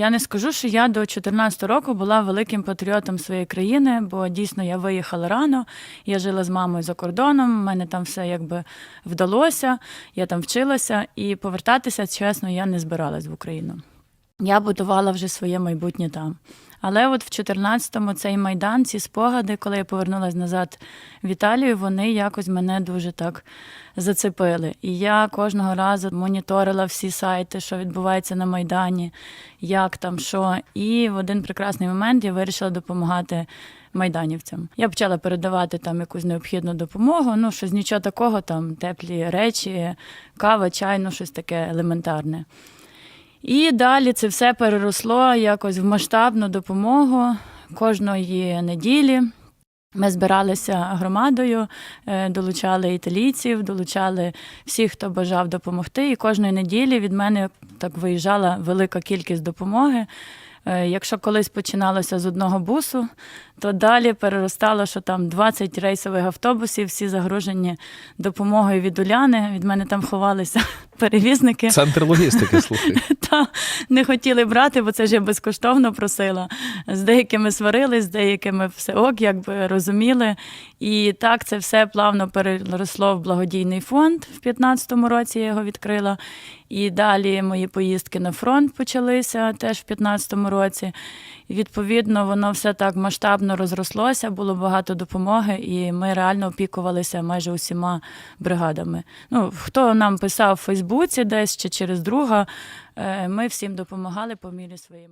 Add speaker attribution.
Speaker 1: Я не скажу, що я до 14 року була великим патріотом своєї країни, бо дійсно я виїхала рано. Я жила з мамою за кордоном. в мене там все якби вдалося. Я там вчилася, і повертатися, чесно, я не збиралась в Україну. Я будувала вже своє майбутнє там. Але от в 14-му цей майдан, ці спогади, коли я повернулася назад в Італію, вони якось мене дуже так зацепили. І я кожного разу моніторила всі сайти, що відбувається на Майдані, як там, що. І в один прекрасний момент я вирішила допомагати майданівцям. Я почала передавати там якусь необхідну допомогу. Ну, щось нічого такого, там теплі речі, кава, чай, ну щось таке елементарне. І далі це все переросло якось в масштабну допомогу кожної неділі. Ми збиралися громадою, е, долучали італійців, долучали всіх, хто бажав допомогти. І кожної неділі від мене так виїжджала велика кількість допомоги. Е, Якщо колись починалося з одного бусу, то далі переростало, що там 20 рейсових автобусів, всі загружені допомогою від Уляни. Від мене там ховалися перевізники.
Speaker 2: Центр логістики, слухай.
Speaker 1: Та не хотіли брати, бо це ж я безкоштовно просила. З деякими сварились, з деякими все ок, якби розуміли. І так це все плавно переросло в благодійний фонд. В 15-му році я його відкрила. І далі мої поїздки на фронт почалися теж в 15-му році. І відповідно, воно все так масштабно розрослося, було багато допомоги, і ми реально опікувалися майже усіма бригадами. Ну, хто нам писав в Фейсбуці десь чи через друга, е, ми всім допомагали по мірі своєї.